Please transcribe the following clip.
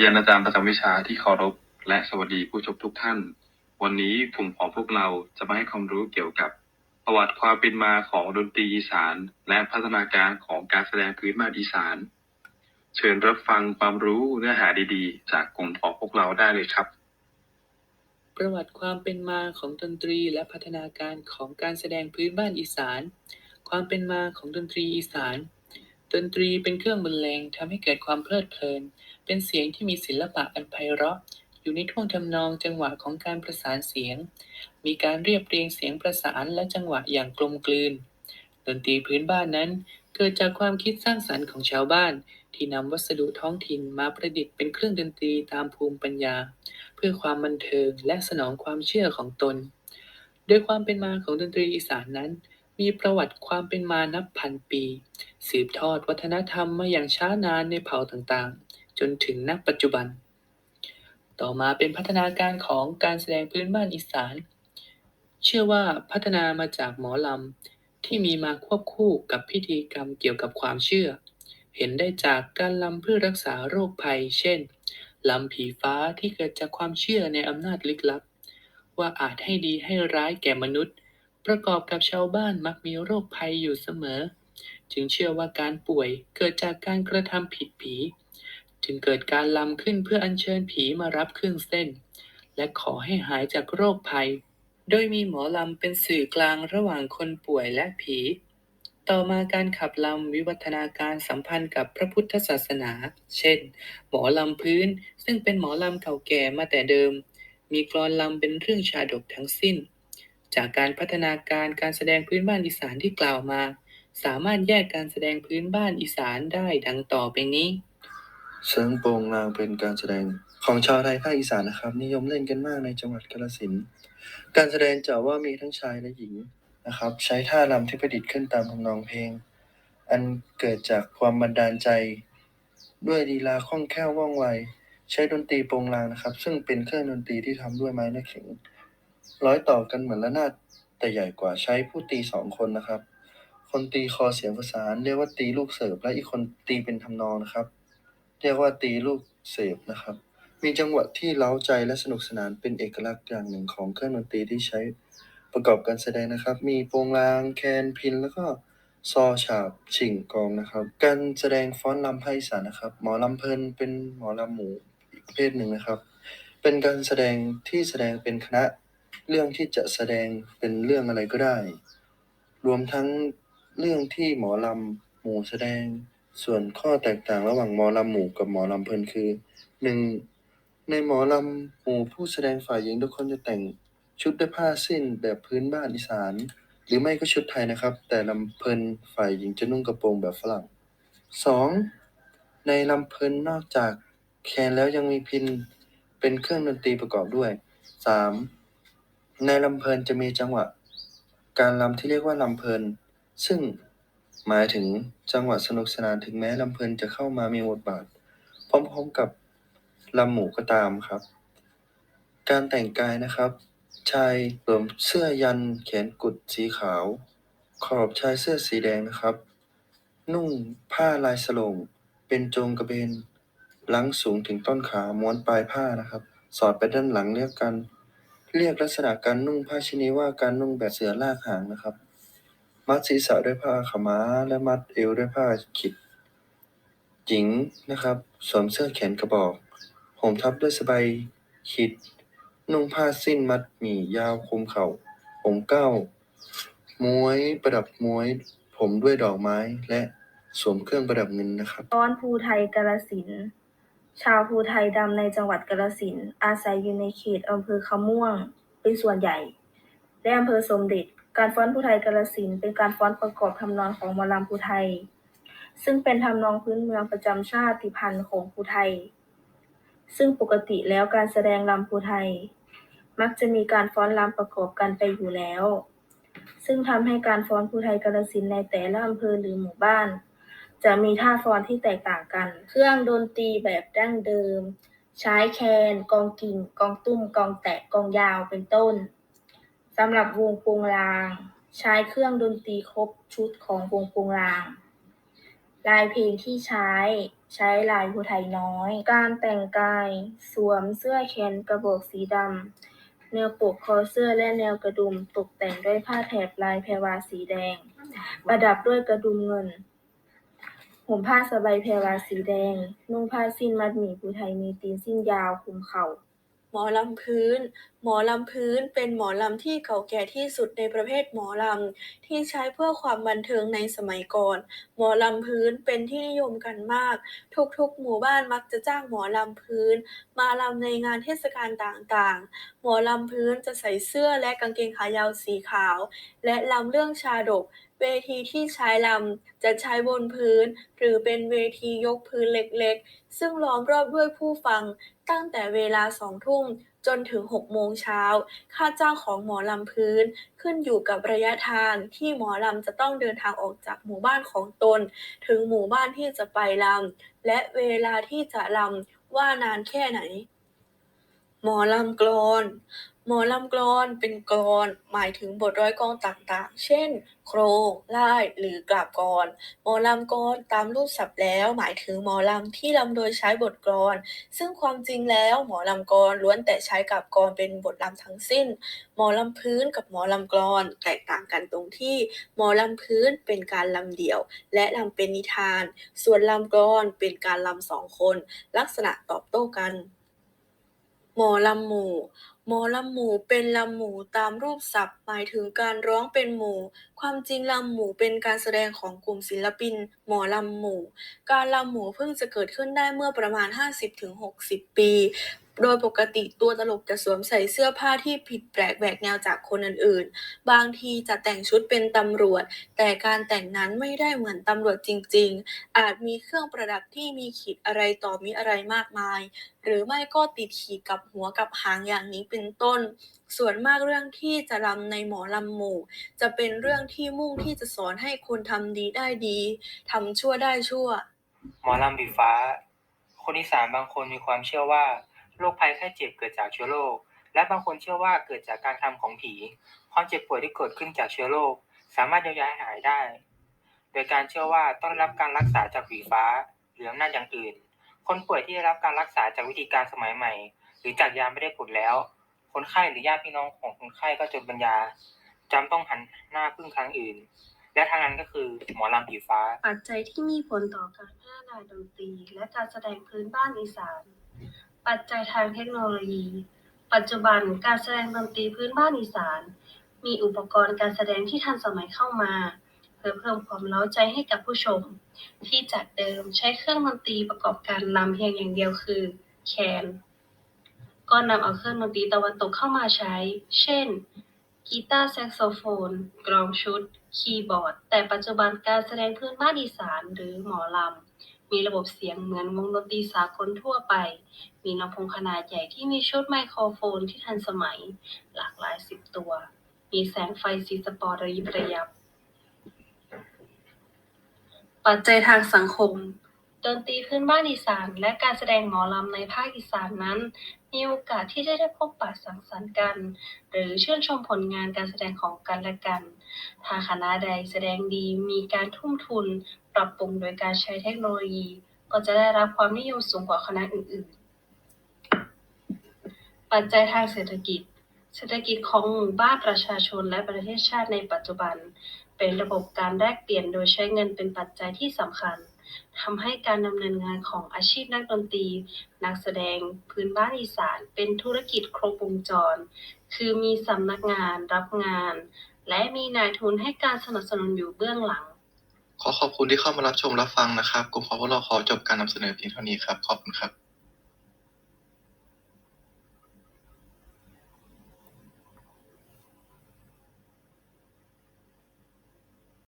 เรียนอาจารย์ประจำวิชาที่เคารพและสวัสดีผู้ชมทุกท่าน วันนี้กลุ่มของพวกเราจะมาให้ความรู้เกี่ยวกับประวัติความเป็นมาของดนตรีอีสาน และพัฒนาการของการแสดงพื้นบ้านอีสาน เชิญรับฟังความรู้เนื้อหาดีๆ จากกลุ่มของพวกเราได้เลยครับ ประวัติความเป็นมาของดนตรีและพัฒนาการของการแสดงพื้นบ้านอีสาน ความเป็นมาของดนตรีอีสาน ดนตรีเป็นเครื่องบรรเลงทำให้เกิดความเพลิดเพลิน เป็นเสียงที่มีศิลปะอันไพเราะ อยู่ในท่วงทำนองจังหวะของการประสานเสียง มีการเรียบเรียงเสียงประสานและจังหวะอย่างกลมกลืน ดนตรีพื้นบ้านนั้นเกิดจากความคิดสร้างสรรค์ของชาวบ้าน ที่นำวัสดุท้องถิ่นมาประดิษฐ์เป็นเครื่องดนตรีตามภูมิปัญญา เพื่อความบันเทิงและสนองความเชื่อของตน โดยความเป็นมาของดนตรีอีสานนั้นมีประวัติความเป็นมานับพันปี สืบทอดวัฒนธรรมมาอย่างช้านานในเผ่าต่างๆ จนถึงณปัจจุบัน ต่อมาเป็นพัฒนาการของการแสดงพื้นบ้านอีสาน เชื่อว่าพัฒนามาจากหมอลำที่มีมาควบคู่กับพิธีกรรมเกี่ยวกับความเชื่อ เห็นได้จากการลำเพื่อรักษาโรคภัย เช่นลำผีฟ้าที่เกิดจากความเชื่อในอำนาจลึกลับ ว่าอาจให้ดีให้ร้ายแก่มนุษย์ ประกอบกับชาวบ้านมักมีโรคภัยอยู่เสมอ จึงเชื่อว่าการป่วยเกิดจากการกระทำผิดผี จึงเกิดการลำขึ้นเพื่ออัญเชิญผีมารับเครื่องเส้น และขอให้หายจากโรคภัย โดยมีหมอลำเป็นสื่อกลางระหว่างคนป่วยและผี ต่อมาการขับลำวิวัฒนาการสัมพันธ์กับพระพุทธศาสนา เช่น หมอลำพื้นซึ่งเป็นหมอลำเก่าแก่มาแต่เดิม มีกลอนลำเป็นเรื่องชาดกทั้งสิ้น จากการพัฒนาการการแสดงพื้นบ้านอีสานที่กล่าวมา สามารถแยกการแสดงพื้นบ้านอีสานได้ดังต่อไปนี้ เชิงโปงลางเป็นการแสดงของชาวไทยภาคอีสานนะครับ นิยมเล่นกันมากในจังหวัดกาฬสินธุ์การแสดงจะว่ามีทั้งชายและหญิงนะครับ ใช้ท่ารำที่ประดิษฐ์ขึ้นตามทำนองเพลง อันเกิดจากความบันดาลใจ ด้วยลีลาคล่องแคล่วว่องไว ใช้ดนตรีโปงลางนะครับ ซึ่งเป็นเครื่องดนตรีที่ทำด้วยไม้และเข็งร้อยต่อกันเหมือนระนาดแต่ใหญ่กว่าใช้ผู้ตีสองคนนะครับ คนตีคอเสียงประสานเรียกว่าตีลูกเสิร์ฟและอีกคนตีเป็นทำนองนะครับ เรียกว่าตีลูกเสพนะครับ มีจังหวะที่เล้าใจและสนุกสนานเป็นเอกลักษณ์อย่างหนึ่งของเครื่องดนตรีที่ใช้ประกอบการแสดงนะครับ มีโปงลาง แคนพินแล้วก็ซอฉาบฉิงกองนะครับ การแสดงฟ้อนลำภาคอีสานนะครับ หมอลำเพลินเป็นหมอลำหมูอีกประเภทหนึ่งนะครับ เป็นการแสดงที่แสดงเป็นคณะ เรื่องที่จะแสดงเป็นเรื่องอะไรก็ได้ รวมทั้งเรื่องที่หมอลำหมูแสดง ส่วนข้อแตกต่างระหว่างหมอลำหมู่กับหมอลำเพลินคือหนึ่งในหมอลำหมู่ผู้แสดงฝ่ายหญิงทุกคนจะแต่งชุดด้วยผ้าสิ้นแบบพื้นบ้านอีสาน หรือไม่ก็ชุดไทยนะครับ แต่ลำเพลินฝ่ายหญิงจะนุ่งกระโปรงแบบฝรั่งสองในลำเพลินนอกจากแคนแล้วยังมีพินเป็นเครื่องดนตรีประกอบด้วยสามในลำเพลินจะมีจังหวะ การลำที่เรียกว่าลำเพลิน ซึ่ง หมายถึงจังหวะสนุกสนานถึงแม้ลำเพลินจะเข้ามามีบทบาท พร้อมๆกับลำหมูก็ตามครับ การแต่งกายนะครับ ชายสวมเสื้อยันแขนกุดสีขาว ขอบชายเสื้อสีแดงนะครับ นุ่งผ้าลายสลง เป็นโจงกระเบนหลังสูงถึงต้นขาม้วนปลายผ้านะครับ สอดไปด้านหลังเรียกกัน เรียกลักษณะการนุ่งผ้าชนิดว่าการนุ่งแบบเสือลากหางนะครับ มัดศีรษะด้วยผ้าขาวม้า และมัดเอวด้วยผ้าขิดหญิงนะครับ สวมเสื้อแขนกระบอกห่มทับด้วยสบายขิด นุ่งผ้าสิ้นมัดหมี่ยาวคลุมเข่าผมเก้าม้วยประดับม้วย ผมด้วยดอกไม้และสวมเครื่องประดับเงินนะครับฟ้อนภูไทยกาฬสินธุ์ชาวภูไทยดำในจังหวัดกาฬสินธุ์อาศัยอยู่ในเขตอำเภอคำม่วงเป็นส่วนใหญ่ และอำเภอสมเด็จ การฟ้อนภูไทยกาฬสินธุ์เป็นการฟ้อนประกอบทำนองของหมอลำภูไทย ซึ่งเป็นทำนองพื้นเมืองประจำชาติพันธุ์ของภูไทย ซึ่งปกติแล้วการแสดงลำภูไทย มักจะมีการฟ้อนรำประกอบกันไปอยู่แล้ว ซึ่งทำให้การฟ้อนภูไทยกาฬสินธุ์ในแต่ละอำเภอหรือหมู่บ้าน จะมีท่าฟ้อนที่แตกต่างกัน เครื่องดนตรีแบบดั้งเดิม ใช้แคน กองกิ่ง กองตุ้ม กองแตะ กองยาวเป็นต้น สำหรับวงโปงลาง ใช้เครื่องดนตรีครบชุดของวงโปงลาง ลายเพลงที่ใช้ใช้ลายภูไทยน้อย การแต่งกาย สวมเสื้อแขนกระบอกสีดำแนวปกคอเสื้อและแนวกระดุมตกแต่งด้วยผ้าแถบลายแพรวาสีแดง ประดับด้วยกระดุมเงินห่มผ้าสบายแพรวาสีแดง นุ่งผ้าสิ้นมัดหมี่ภูไทยมีตีนสิ้นยาวคลุมเข่า หมอลำพื้น หมอลำพื้นเป็นหมอลำที่เก่าแก่ที่สุดในประเภทหมอลำที่ใช้เพื่อความบันเทิงในสมัยก่อน หมอลำพื้นเป็นที่นิยมกันมาก ทุกๆ หมู่บ้านมักจะจ้างหมอลำพื้น มาลำในงานเทศกาลต่างๆ หมอลำพื้นจะใส่เสื้อและกางเกงขายาวสีขาว และลำเรื่องชาดก เวทีที่ใช้ลำจะใช้บนพื้น หรือเป็นเวทียกพื้นเล็กๆ ซึ่งล้อมรอบด้วยผู้ฟังตั้งแต่เวลาสองทุ่มจนถึง 6 โมงเช้า ค่าจ้างของหมอลำพื้น ขึ้นอยู่กับระยะทางที่หมอลำจะต้องเดินทางออกจากหมู่บ้านของตน ถึงหมู่บ้านที่จะไปลำ และเวลาที่จะลำว่านานแค่ไหน หมอลำกลอน หมอลำกลอนเป็นกลอน หมายถึงบทร้อยกอนต่างๆ เช่น โครงล่ายหรือกราบกลอนหมอลำกลอนตามรูปศัพท์แล้ว หมายถึงหมอลำที่ลำโดยใช้บทกลอนซึ่งความจริงแล้วหมอลำกลอนล้วนแต่ใช้กับกลอนเป็นบทลำทั้งสิ้น หมอลำพื้นกับหมอลำกลอนแตกต่างกันตรงที่ หมอลำพื้นเป็นการลำเดี่ยว และลำเป็นนิทาน ส่วนลำกลอนเป็นการลำสองคน ลักษณะตอบโต้กัน หมอลำหมู่ หมอลำหมู่เป็นลำหมู่ตามรูปศัพท์ หมายถึงการร้องเป็นหมู่ ความจริงลำหมู่เป็นการแสดงของกลุ่มศิลปิน หมอลำหมู่ การลำหมู่เพิ่งจะเกิดขึ้นได้เมื่อประมาณ 50-60 ปี โดยปกติตัวตลกจะสวมใส่เสื้อผ้าที่ผิดแปลกแหวกแนวจากคนอื่นๆ บางทีจะแต่งชุดเป็นตำรวจ แต่การแต่งนั้นไม่ได้เหมือนตำรวจจริง ๆ อาจมีเครื่องประดับที่มีขีดอะไรต่อมีอะไรมากมาย หรือไม่ก็ติดขีดกับหัวกับหางอย่างนี้เป็นต้นส่วนมากเรื่องที่จะรำในหมอลำหมู่ จะเป็นเรื่องที่มุ่งที่จะสอนให้คนทำดีได้ดีทำชั่วได้ชั่ว หมอลำบีฟ้า คนอีสานบางคนมีความเชื่อว่าโรคภัยไข้เจ็บเกิดจากเชื้อโรคและบางคนเชื่อว่าเกิดจากการทำของผี ความเจ็บป่วยที่เกิดขึ้นจากเชื้อโรคสามารถเยียวยาหายได้ โดยการเชื่อว่าต้องรับการรักษาจากผีฟ้าหรืออำนาจอย่างอื่น คนป่วยที่ได้รับการรักษาจากวิธีการสมัยใหม่ หรือจากยาไม่ได้ผลแล้ว คนไข้หรือญาติพี่น้องของคนไข้ก็จนปัญญาจำต้องหันหน้าพึ่งทางอื่น และทางนั้นก็คือหมอลำผีฟ้า ปัจจัยที่มีผลต่อการพัฒนาดนตรี และการแสดงพื้นบ้านอีสาน ปัจจัยทางเทคโนโลยี ปัจจุบันการแสดงดนตรีพื้นบ้านอีสาน มีอุปกรณ์การแสดงที่ทันสมัยเข้ามาเพื่อเพิ่มความเล้าใจให้กับผู้ชม ที่จากเดิมใช้เครื่องดนตรีประกอบการรำเพียงอย่างเดียวคือแคน ก็นำเอาเครื่องดนตรีตะวันตกเข้ามาใช้ เช่น กีตาร์แซกโซโฟน กลองชุด คีย์บอร์ด แต่ปัจจุบันการแสดงพื้นบ้านอีสานหรือหมอลำ มีระบบเสียงเหมือนวงดนตรีสากลทั่วไป มีลำโพงขนาดใหญ่ที่มีชุดไมโครโฟนที่ทันสมัย หลากหลายสิบตัว มีแสงไฟสีสปอร์ตระยิบระยับ ปัจจัยทางสังคม ดนตรีพื้นบ้านอีสาน และการแสดงหมอลำในภาคอีสานนั้น มีโอกาสที่จะได้พบปะสังสรรค์กัน หรือชื่นชมผลงานการแสดงของกันและกัน ถ้าคณะใดแสดงดีมีการทุ่มทุน ปรับปรุงโดยการใช้เทคโนโลยี ก็จะได้รับความนิยมสูงกว่าคณะอื่น ๆ ปัจจัยทางเศรษฐกิจ เศรษฐกิจของหมู่บ้านประชาชนและประเทศชาติในปัจจุบัน เป็นระบบการแลกเปลี่ยนโดยใช้เงินเป็นปัจจัยที่สำคัญ ทำให้การดำเนินงานของอาชีพนักดนตรี นักแสดงพื้นบ้านอีสานเป็นธุรกิจครบวงจร คือมีสำนักงานรับงาน และมีนายทุนให้การสนับสนุนอยู่เบื้องหลัง ขอขอบคุณที่เข้ามารับชมรับฟังนะครับกลุ่มของพวกเราขอจบการนำเสนอเพียงเท่านี้ครับ ขอบคุณครับ